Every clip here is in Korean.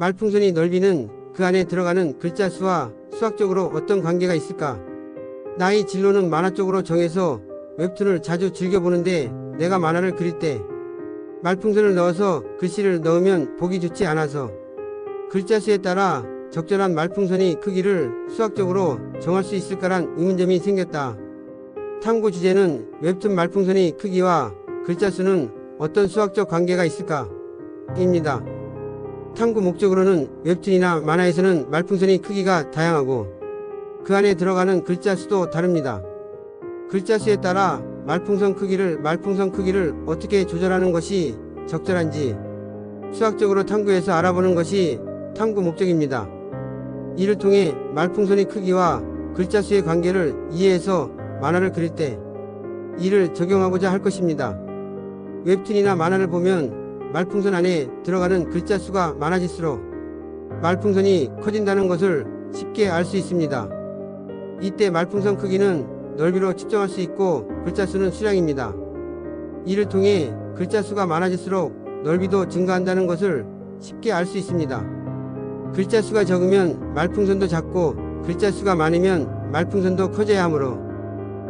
말풍선이 넓이는 그 안에 들어가는 글자 수와 수학적으로 어떤 관계가 있을까? 나의 진로는 만화 쪽으로 정해서 웹툰을 자주 즐겨보는데 내가 만화를 그릴 때 말풍선을 넣어서 글씨를 넣으면 보기 좋지 않아서 글자 수에 따라 적절한 말풍선이 크기를 수학적으로 정할 수 있을까란 의문점이 생겼다. 탐구 주제는 웹툰 말풍선의 크기와 글자 수는 어떤 수학적 관계가 있을까? 입니다. 탐구 목적으로는 웹툰이나 만화에서는 말풍선의 크기가 다양하고 그 안에 들어가는 글자 수도 다릅니다. 글자 수에 따라 말풍선 크기를 말풍선 크기를 어떻게 조절하는 것이 적절한지 수학적으로 탐구해서 알아보는 것이 탐구 목적입니다. 이를 통해 말풍선의 크기와 글자 수의 관계를 이해해서 만화를 그릴 때 이를 적용하고자 할 것입니다. 웹툰이나 만화를 보면 말풍선 안에 들어가는 글자 수가 많아질수록 말풍선이 커진다는 것을 쉽게 알 수 있습니다. 이때 말풍선 크기는 넓이로 측정할 수 있고 글자 수는 수량입니다. 이를 통해 글자 수가 많아질수록 넓이도 증가한다는 것을 쉽게 알 수 있습니다. 글자 수가 적으면 말풍선도 작고 글자 수가 많으면 말풍선도 커져야 하므로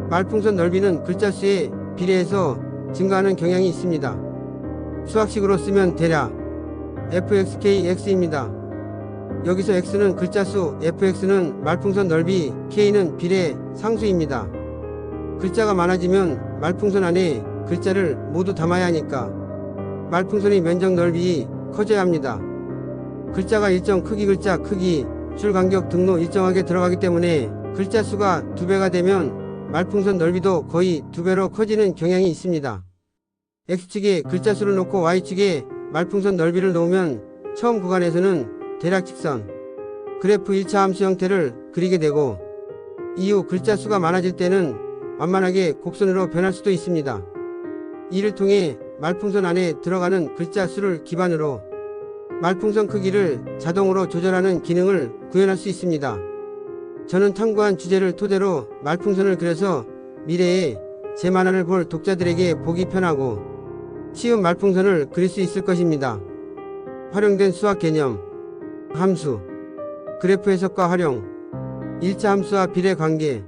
말풍선 넓이는 글자 수에 비례해서 증가하는 경향이 있습니다. 수학식으로 쓰면 대략 fxkx입니다. 여기서 x는 글자 수, fx는 말풍선 넓이, k는 비례 상수입니다. 글자가 많아지면 말풍선 안에 글자를 모두 담아야 하니까 말풍선의 면적 넓이 커져야 합니다. 글자가 일정 크기 글자 크기, 줄 간격 등로 일정하게 들어가기 때문에 글자 수가 두 배가 되면 말풍선 넓이도 거의 두 배로 커지는 경향이 있습니다. X축에 글자 수를 놓고 Y축에 말풍선 넓이를 놓으면 처음 구간에서는 대략 직선, 그래프 1차 함수 형태를 그리게 되고 이후 글자 수가 많아질 때는 완만하게 곡선으로 변할 수도 있습니다. 이를 통해 말풍선 안에 들어가는 글자 수를 기반으로 말풍선 크기를 자동으로 조절하는 기능을 구현할 수 있습니다. 저는 탐구한 주제를 토대로 말풍선을 그려서 미래에 제 만화를 볼 독자들에게 보기 편하고 쉬운 말풍선을 그릴 수 있을 것입니다. 활용된 수학 개념, 함수, 그래프 해석과 활용, 1차 함수와 비례 관계,